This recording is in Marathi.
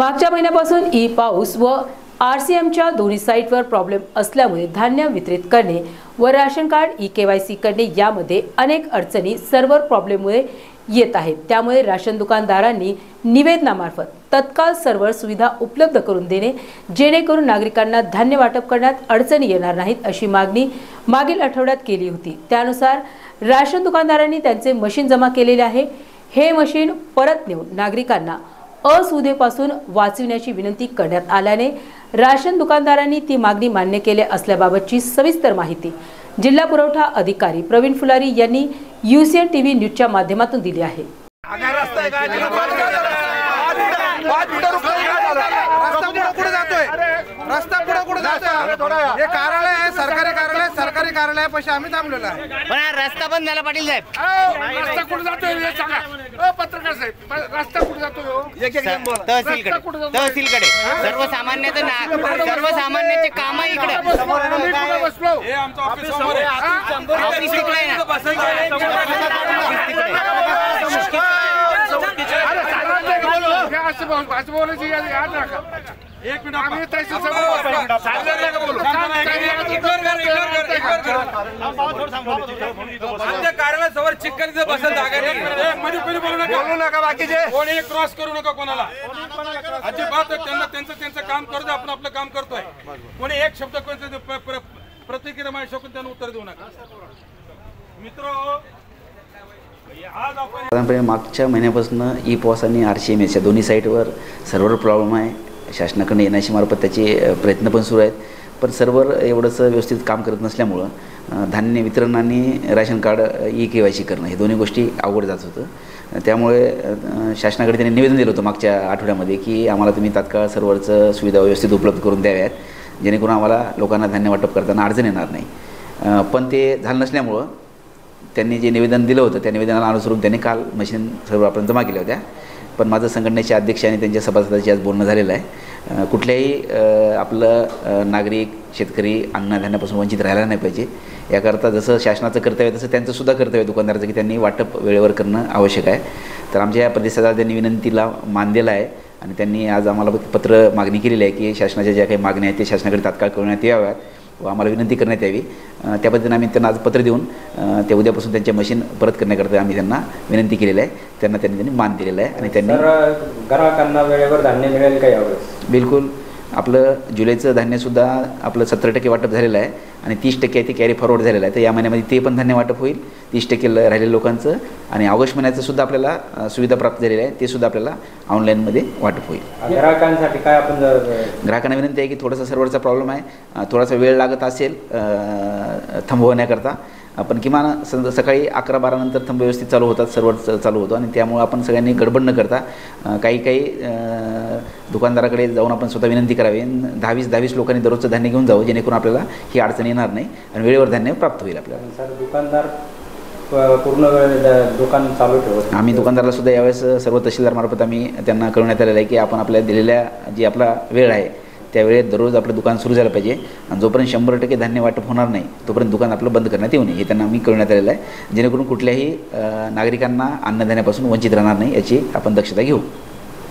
मागच्या महिन्यापासून ई पाऊस व आर सी एमच्या दोन्ही साईटवर प्रॉब्लेम असल्यामुळे धान्य वितरित करणे व ration card E K Y C करणे यामध्ये अनेक अडचणी सर्व्हर प्रॉब्लेममुळे येत आहेत. त्यामुळे राशन दुकानदारांनी निवेदनामार्फत तत्काळ सर्व्हर सुविधा उपलब्ध करून देणे जेणेकरून नागरिकांना धान्य वाटप करण्यात अडचणी येणार नाहीत अशी मागणी मागील आठवड्यात केली होती. त्यानुसार राशन दुकानदारांनी त्यांचे मशीन जमा केलेले आहे. हे मशीन परत नेऊन नागरिकांना असुविधेपासून वाचविण्याची विनंती करण्यात आल्याने राशन दुकानदारांनी ती मागणी मान्य केली असल्याबाबतची सविस्तर माहिती जिल्हा पुरवठा अधिकारी प्रवीण फुलारी यांनी युसीएन टीव्ही न्यूजच्या माध्यमातून दिली आहे. रस्ता पुढं कुठे जातोय. रस्ता पुढे कुठे जातोय. हे कार्यालय आहे सरकारी कार्यालय सरकारी कार्यालयापाशी आम्ही थांबलेलो आहे. पण हा रस्ता बंद झाला पाटील साहेब. अहो, रस्ता कुठे जातोय. हे सांगा. साहेब रस्ता कुठे जातोय? एक एक जण बोला. तहसीलकडे? तहसीलकडे. सर्वसामान्याचं ना सर्वसामान्याचे काम इकडे. बसलो? ऑफिस तिकडे असं बोल- असं बोलायची याद राखा. एक मिनिट आम्ही कार्यालयासमोर चिक्करीचं बसेल. कोणी बोलू नका. बोलू नका बाकीचे. कोणी क्रॉस करू नका कोणाला. अजिबात त्यांना त्यांचं त्यांचं काम करू दे आपण आपलं काम करतोय. कोणी एक शब्द कोणतं ते प्र- प्र- प्रतिक्रिया माहिती शकून त्यांना उत्तर देऊ नका. मित्र आज आपण साधारणपणे मागच्या महिन्यापासून ई पॉस आणि आर सी एम एसच्या दोन्ही साईटवर सर्व्हर प्रॉब्लेम आहे. शासनाकडून येण्याशी मार्फत त्याचे प्रयत्न पण सुरू आहेत. पण सर्व्हर एवढंच व्यवस्थित काम करत नसल्यामुळं धान्य वितरण आणि ration card e K Y C करणं हे दोन्ही गोष्टी अवघड जात होतं. त्यामुळे शासनाकडे त्यांनी निवेदन दिलं होतं मागच्या आठवड्यामध्ये की आम्हाला तुम्ही तात्काळ सर्व्हरचं सुविधा व्यवस्थित उपलब्ध करून द्याव्यात जेणेकरून आम्हाला लोकांना धान्य वाटप करताना अडचण येणार नाही. पण ते झालं नसल्यामुळं त्यांनी जे निवेदन दिलं होतं त्या निवेदनाला अनुसरून त्यांनी काल मशीन सर्व आपण जमा केल्या होत्या. पण माझं संघटनेचे अध्यक्ष आणि त्यांच्या सभासदाची आज बोलणं झालेलं आहे. कुठल्याही आपलं नागरिक शेतकरी अन्नधान्यापासून वंचित राहायला नाही पाहिजे. याकरता जसं शासनाचं कर्तव्य आहे तसं त्यांचं सुद्धा कर्तव्य आहे दुकानदाराचं की त्यांनी वाटप वेळेवर करणं आवश्यक आहे. तर आमच्या या प्रतिसादाला त्यांनी विनंतीला मान दिला आहे आणि त्यांनी आज आम्हाला पत्र मागणी केलेली आहे की शासनाच्या ज्या काही मागण्या आहेत ते शासनाकडे तात्काळ कळवण्यात याव्यात व आम्हाला विनंती करण्यात यावी. त्या पद्धतीने आम्ही त्यांना आज पत्र देऊन ते उद्यापासून त्यांच्या मशीन परत करण्याकरता आम्ही त्यांना विनंती केलेली आहे. त्यांना त्यांनी त्यांनी मान दिलेला आहे आणि त्यांनी ग्राहकांना वेळेवर धान्य मिळेल का यावेळेस? बिलकुल. आपलं जुलैचं धान्यसुद्धा आपलं सत्तर टक्के वाटप झालेलं आहे आणि तीस टक्के आहे ते कॅरी फॉरवर्ड झालेलं आहे. तर या महिन्यामध्ये ते पण धान्य वाटप होईल. तीस टक्के राहिलेल्या लोकांचं आणि ऑगस्ट महिन्याचं सुद्धा आपल्याला सुविधा प्राप्त झालेली आहे. ते सुद्धा आपल्याला ऑनलाईनमध्ये वाटप होईल. ग्राहकांसाठी काय आपण ग्राहकांना विनंती आहे की थोडासा सर्व्हरचा प्रॉब्लेम आहे. थोडासा वेळ लागत असेल थांबवण्याकरता. पण किमान स सकाळी अकरा बारा नंतर थंब व्यवस्थित चालू होतात सर्व्हर च- चालू होतो. आणि त्यामुळे आपण सगळ्यांनी गडबड न करता काही काही दुकानदाराकडे जाऊन आपण स्वतः विनंती करावी दहावीस दहावीस लोकांनी दररोजचं धान्य घेऊन जावं जेणेकरून आपल्याला ही अडचण येणार नाही आणि वेळेवर धान्य प्राप्त होईल आपल्याला. सर दुकानदार पूर्ण वेळ दुकान चालू ठेवत आम्ही दुकानदाराला सुद्धा यावेळेस सर्व तहसीलदारमार्फत आम्ही त्यांना कळवण्यात आलेलं आहे की आपण आपल्या दिलेल्या जी आपला वेळ आहे त्यावेळेस दररोज आपलं दुकान सुरू झालं पाहिजे. आणि जोपर्यंत शंभर टक्के धान्य वाटप होणार नाही तोपर्यंत दुकान आपलं बंद करण्यात येऊ नये. हे त्यांना आम्ही कळवण्यात आलेलं आहे. जेणेकरून कुठल्याही नागरिकांना अन्नधान्यापासून वंचित राहणार नाही याची आपण दक्षता घेऊ.